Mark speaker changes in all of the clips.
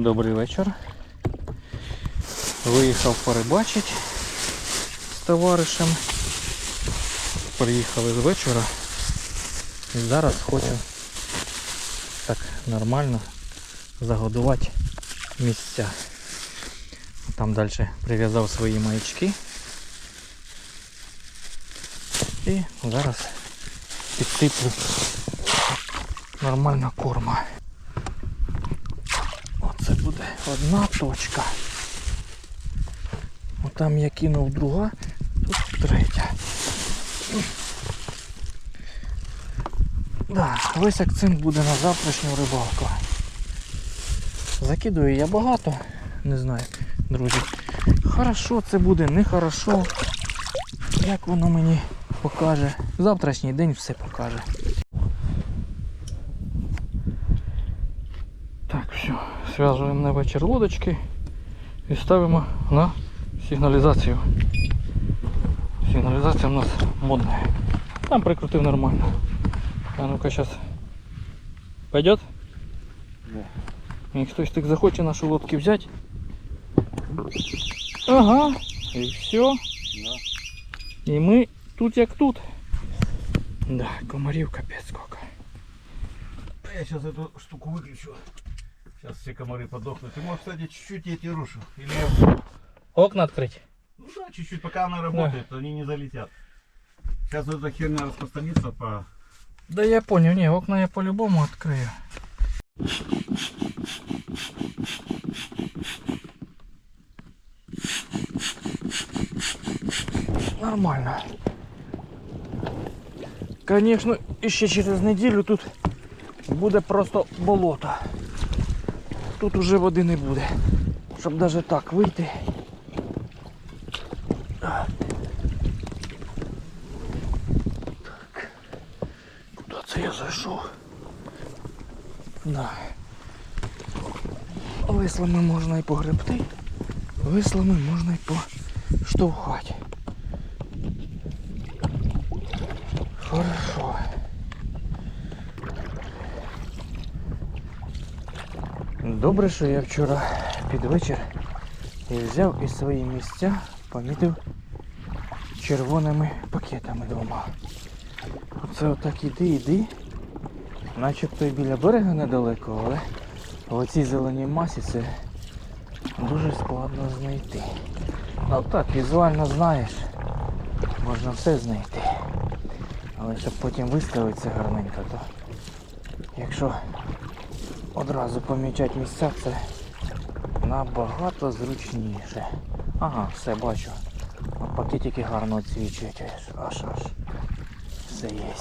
Speaker 1: Добрий вечір. Виїхав порибачить з товаришем. Приїхали з вечора. І зараз хочу так нормально загодувати місця. Там далі прив'язав свої маячки. І зараз підсиплю нормально корма. Одна точка. Отам я кинув друга, тут третя. Да, весь акцент буде на завтрашню рибалку. Закидую я багато, не знаю, друзі. Хорошо це буде, не хорошо. Як воно мені покаже. Завтрашній день все покаже. все, зв'язуємо на вечір лодочки і ставимо на сигналізацію. Сигналізація у нас модна. Там прикрутив нормально. А ну-ка сейчас. Пойдет?
Speaker 2: Да.
Speaker 1: И хтось так захоче наши лодки взять. Ага. И все.
Speaker 2: Да.
Speaker 1: И мы тут як тут. Да, комарів капець сколько.
Speaker 2: Я сейчас эту штуку выключу. Сейчас все комары подохнут. Ты можешь, кстати, чуть-чуть я рушу. Или
Speaker 1: Окна открыть.
Speaker 2: Ну да, чуть-чуть, пока она работает, они не залетят. Сейчас вот эта херня распространится по...
Speaker 1: Да я понял, не, окна я по-любому открою. Нормально. Конечно, ще через неділю тут буде просто болото. Тут уже води не буде. Щоб навіть так вийти. Так. Куди це я зайшов? Да. Веслами можна і погребти, веслами можна і поштовхати. Хорошо. Добре, що я вчора під вечір і взяв із свої місця, помітив червоними пакетами двома. Оце отак іди, іди. Начебто і біля берега недалеко, але в оцій зеленій масі це дуже складно знайти. Ну так, візуально знаєш, можна все знайти. Але щоб потім виставитися гарненько, то якщо одразу помічати місця, це набагато зручніше. Ага, все бачу. От пакетики гарно відсвічують, аж аж. Все є.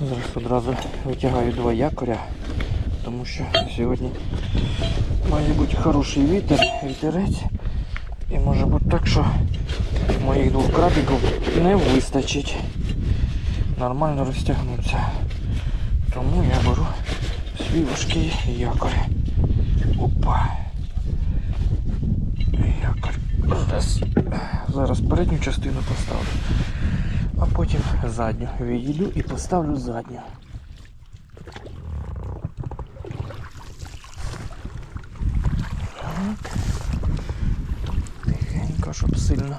Speaker 1: Зараз одразу витягаю два якоря, тому що сьогодні має бути хороший вітер, вітерець. І може бути так, що моїх двох крабиків не вистачить нормально розтягнутися. Тому я беру свій важкий якорь. Опа. Якорь. Раз. Зараз передню частину поставлю, а потім задню. Відійду і поставлю задню. Так. Тихенько, щоб сильно.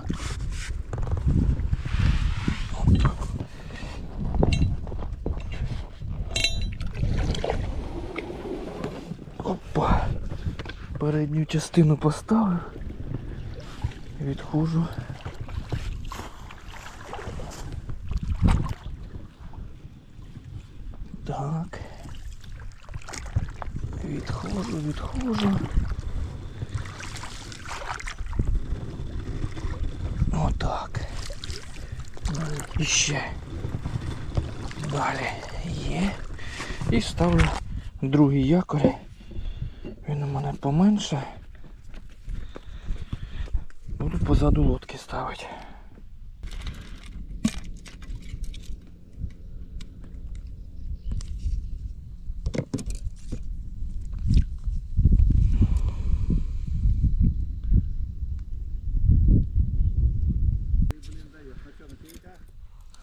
Speaker 1: Оп. Опа. Передню частину поставив. Відходжу. Так. Відходжу, відходжу. Отак. І ще. Далі є. І ставлю другий якорь. Мене поменше. Буду позаду лодки ставити.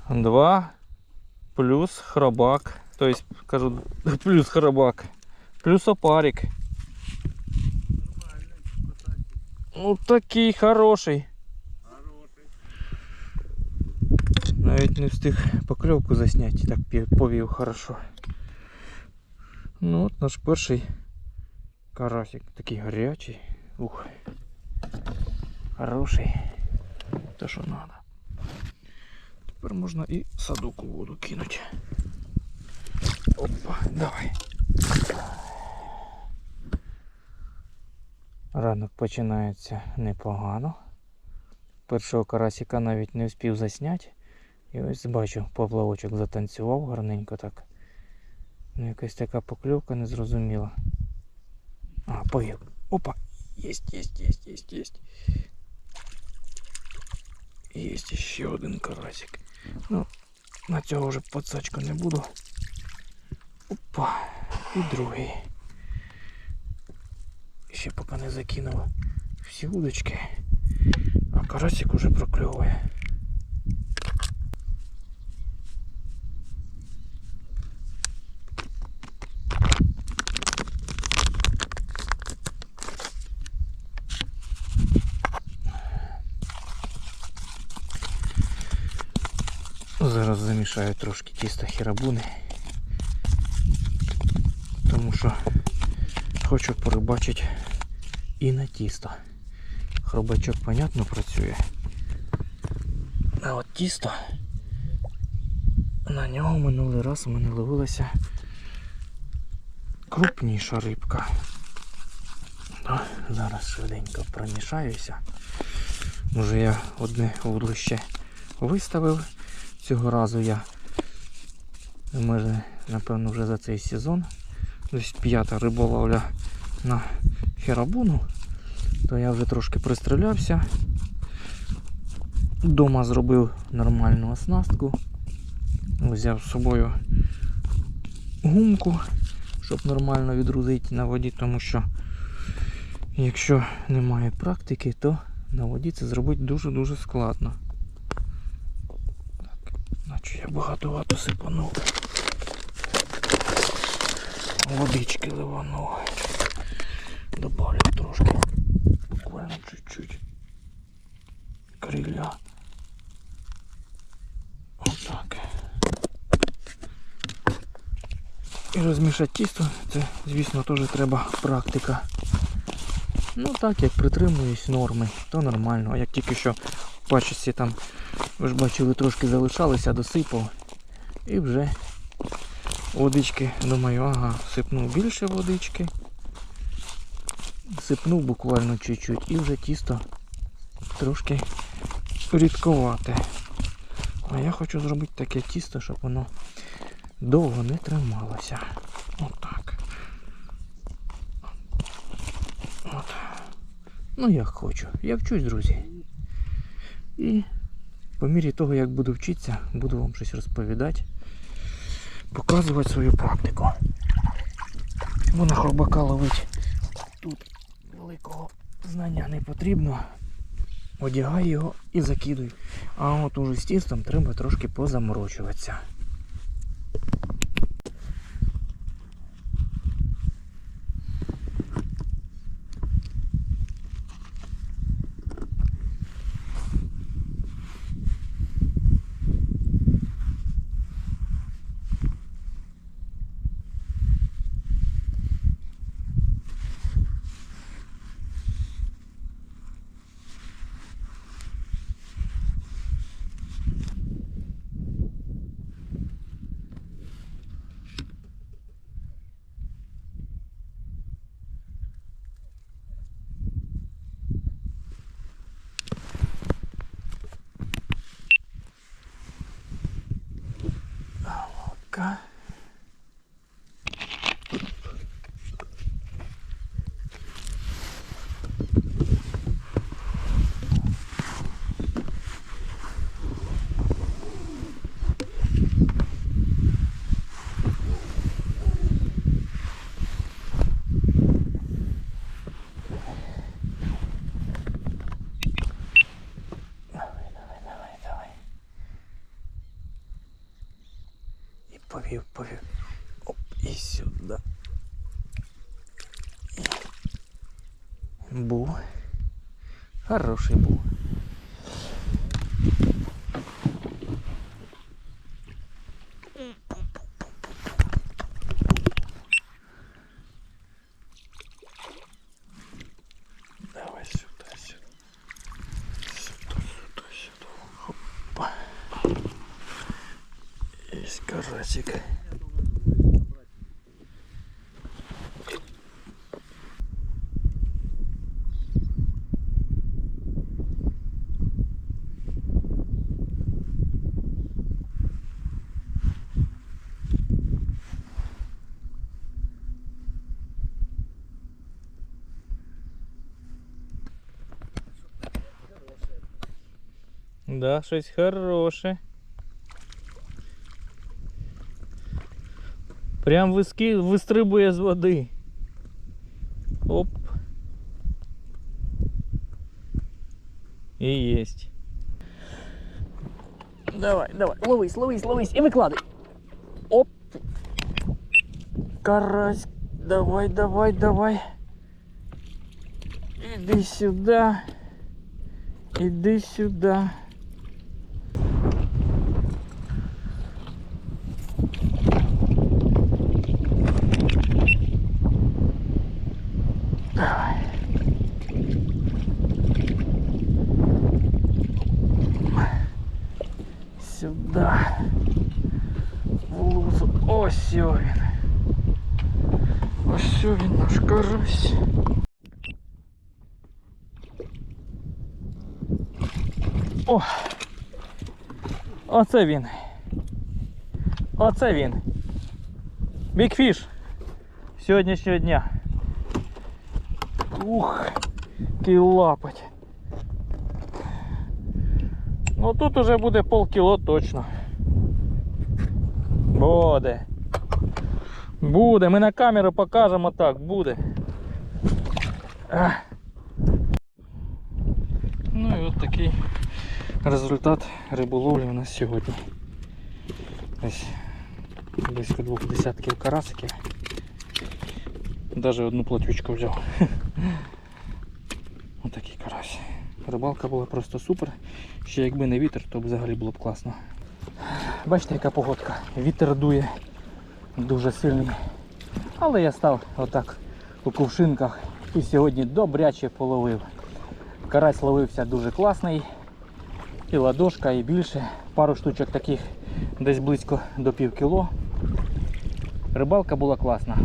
Speaker 1: Два плюс хробак. То есть, кажу, плюс хробак. Плюс опарик. Ну такий хороший. Навіть не встиг покльовку засняти, так пі- повів хорошо. Ну от наш перший карасик, такий гарячий. Ух. Хороший. Те, що треба. Тепер можна і садок у воду кинути. Опа, давай. Ранок починається непогано. Першого карасика навіть не встиг засняти. І ось бачу, поплавочок затанцював гарненько так. Ну, якась така покльовка незрозуміла. А, повів. Опа! Єсть, єсть, єсть, єсть, єсть. Єсть ще один карасик. Ну, на цього вже подсачку не буду. Опа, і другий. Ще поки не закинув всі удочки, а карасик уже прокльовує. Зараз замішаю трошки тіста хірабуни. Тому що хочу порибачити і на тісто. Хробачок, понятно, працює. А от тісто на нього минулий раз у мене ловилася крупніша рибка. Зараз швиденько промішаюся. Може я одне вудлище виставив. Цього разу я майже, напевно, вже за цей сезон. Десь п'ята риболовля на херабуну, то я вже трошки пристрілявся. Дома зробив нормальну оснастку. Взяв з собою гумку, щоб нормально відрузити на воді, тому що якщо немає практики, то на воді це зробити дуже-дуже складно. Так, наче я багато-багато сипанув. Водички ливанув. Добавлю трошки. Буквально чуть-чуть. Криля. Отак. І розмішати тісто, це, звісно, теж треба практика. Ну так, як притримуюсь норми, то нормально. А як тільки що в пачці там, ви ж бачили, трошки залишалися, досипав. І вже водички, думаю, ага, сипнув більше водички. Сипнув буквально чуть-чуть і вже тісто трошки рідковате. А я хочу зробити таке тісто, щоб воно довго не трималося. Отак. От. Ну як хочу. Я вчусь, друзі. І по мірі того, як буду вчитися, буду вам щось розповідати, показувати свою практику. Бо на хробака ловить тут великого знання не потрібно. Одягай його і закидуй. А от уже з тістом треба трошки позаморочуватися. повів, повів. Оп, и сюда. Бу. Хороший бу. Карасик. Да, щось хороше. Прям виски... вистрибує з води. Оп. І єсть. Давай, давай, ловись, ловись, ловись і викладай. Оп. Карась. Давай, давай, давай. Іди сюди. Іди сюди. Карась. О! Оце він. Оце він. Бікфіш сьогоднішнього дня. Ух, який лапать. Ну тут уже буде полкіло точно. Буде. Буде. Ми на камеру покажемо так, буде. Ну і от такий результат риболовлі у нас сьогодні. Ось близько двох десятків карасиків. Даже одну платючку взяв. Отакий карась. Рибалка була просто супер. Ще якби не вітер, то взагалі було б класно. Бачите, яка погодка. Вітер дує дуже сильний. Але я став отак у кувшинках і сьогодні добряче половив. Карась ловився дуже класний. І ладошка, і більше. Пару штучок таких десь близько до пів кіло. Рибалка була класна.